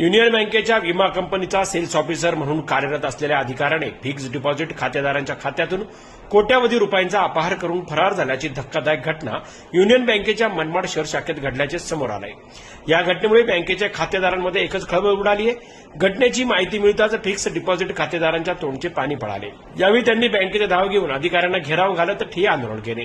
Union बँकेच्या विमा कंपनीचा सेल्स ऑफिसर म्हणून कार्यरत असलेल्या अधिकाऱ्याने फिक्स्ड डिपॉझिट खातेदारांच्या खात्यातून कोट्यावधी रुपयांचा अपहार करून फरार झाल्याची धक्कादायक घटना युनियन बँकेच्या मनमाड शहर शाखेत घडल्याचे समोर आलंय. या घटनेमुळे बँकेच्या खातेदारांमध्ये एकच खळबळ उडाली आहे. घटनेची माहिती मिळताच फिक्स डिपॉझिट खातेदारांच्या तोंडचे पाणी पळाले यावेळी त्यांनी बँकेचे धाव घेऊन अधिकाऱ्यांना घेराव घालत ठिय्या आंदोलन केले.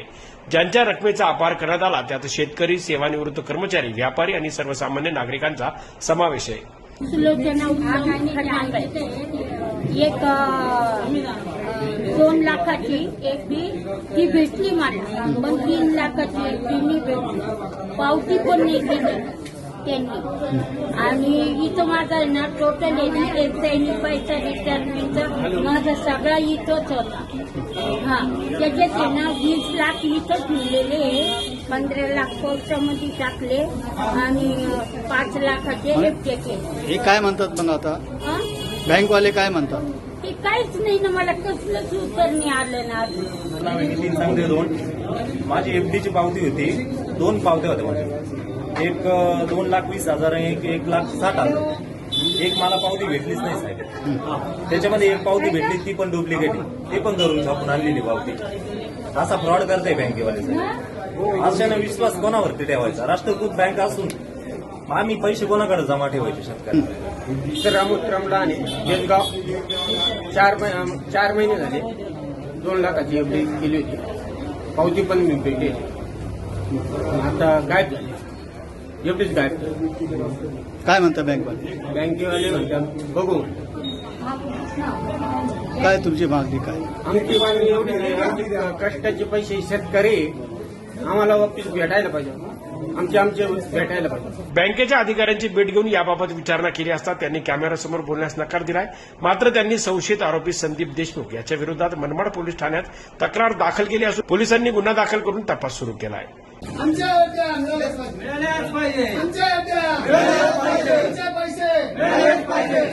ज्यांच्या रकमेचा अपहार करण्यात आला त्यात शेतकरी सेवानिवृत्त कर्मचारी व्यापारी आणि सर्वसामान्य नागरिकांचा समावेश आहे. सुलोचना एक दोन लाखाची एक बी ती भेटली मला पण तीन लाखाची एक बी भेटली. पावती पण नाही दिली त्यांनी. आणि इथं माझा आहे ना टोटल आहे त्यांनी पैसा रिटर्न माझा सगळा इथंच होता. हा त्याच्यात आहे ना वीस लाख इथंच ठेवलेले आहे. पंधरा लाख पोस्टामध्ये टाकले आणि पाच लाखाचे एफटे केले. हे काय म्हणतात मग आता? हा? बँकवाले काय म्हणतात? ते काहीच नाही ना मला कसलंच उत्तर नाही आलं ना अजून सांगते दोन. माझी एफडीची पावती होती. दोन पावत्या होत्या माझ्या. एक अं, दोन लाख वीस हजार आणि एक एक लाख साठ हजार. एक मला पावती भेटलीच नाही साहेब. त्याच्यामध्ये एक पावती भेटली ती पण डुप्लिकेट आहे. ती पण धरून छापून आणलेली पावती. असा फ्रॉड करताय बँकेवाले अशाने विश्वास कोणावरती ठेवायचा? राष्ट्रकृत बँक असून आम्ही पैसे कोणाकडे जमा ठेवायचे शेतकऱ्यांना? सर रामोत्तम लहाने जळगाव चार महि- चार महिने झाले. दोन लाखाची एफडी केली होती. पावती पण मी भेटली आता गायब झाली. एवढीच गायब. काय म्हणतात बँकवाले? बँकेवाले म्हणतात बघू. काय तुमची मागणी काय? आमची मागणी एवढी आमची कष्टाचे पैसे शेतकरी आम्हाला वापस भेटायला पाहिजे. आमचे आमचे भेटायला पाहिजे. बँकेच्या अधिकाऱ्यांची भेट घेऊन याबाबत विचारणा केली असता त्यांनी कॅमेऱ्यासमोर बोलण्यास नकार दिलाय. मात्र त्यांनी संशयित आरोपी संदीप देशमुख याच्या विरोधात मनमाड पोलीस ठाण्यात तक्रार दाखल केली असून पोलिसांनी गुन्हा दाखल करून तपास सुरू केला आहे आमच्या होत्या मिळाल्याच पाहिजे आमच्या होत्या मिळाल्याच पाहिजे आमचे पैसे मिळालेच पाहिजे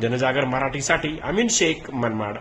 जनजागर मराठीसाठी अमीन शेख मनमाड.